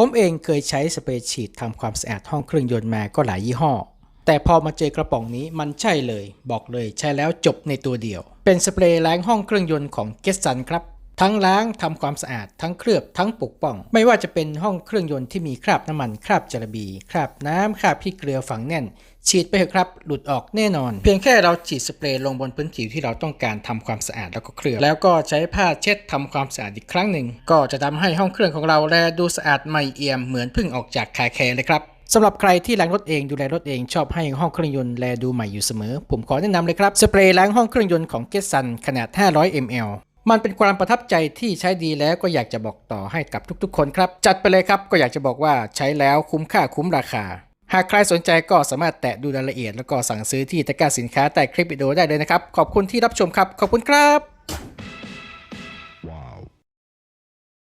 ผมเองเคยใช้สเปรย์ฉีดทำความสะอาดห้องเครื่องยนต์มาก็หลายยี่ห้อ แต่พอมาเจอกระป๋องนี้มันใช่เลย บอกเลยใช้แล้วจบในตัวเดียว เป็นสเปรย์ล้างห้องเครื่องยนต์ของเกสซันครับ ทั้งล้างทำความสะอาด ทั้งเคลือบทั้งปกป้อง ไม่ว่าจะเป็นห้องเครื่องยนต์ที่มีคราบน้ำมันคราบจระบีคราบน้ำคราบพริกเกลือฝังแน่น ฉีดไปเถอะครับ หลุดออกแน่นอน เพียงแค่เราฉีดสเปรย์ลงบนพื้นผิวที่เราต้องการทำความสะอาดแล้วก็เคลือบแล้วก็ใช้ผ้าเช็ดทำความสะอาดอีกครั้งหนึ่งก็จะทำให้ห้องเครื่องของเราแลดูสะอาดใหม่เอี่ยมเหมือนเพิ่งออกจากคาแคร์เลยครับสำหรับใครที่ล้างรถเองดูแลรถเองชอบให้ห้องเครื่องยนต์แลดูใหม่อยู่เสมอ ผมขอแนะนำเลยครับ สเปรย์ล้างห้องเครื่องยนต์ของเกสันขนาด 500 ml มันเป็นความประทับใจที่ใช้ดีแล้วก็อยากจะบอกต่อให้กับทุกๆ คนครับ จัดไปเลยครับก็อยากจะบอกว่าใช้แล้วคุ้มค่าคุ้มราคา หากใครสนใจก็สามารถแตะดูรายละเอียด แล้วก็สั่งซื้อที่ตะกร้าสินค้าใต้คลิปวิดีโอได้เลยนะครับ ขอบคุณที่รับชมครับ ขอบคุณครับ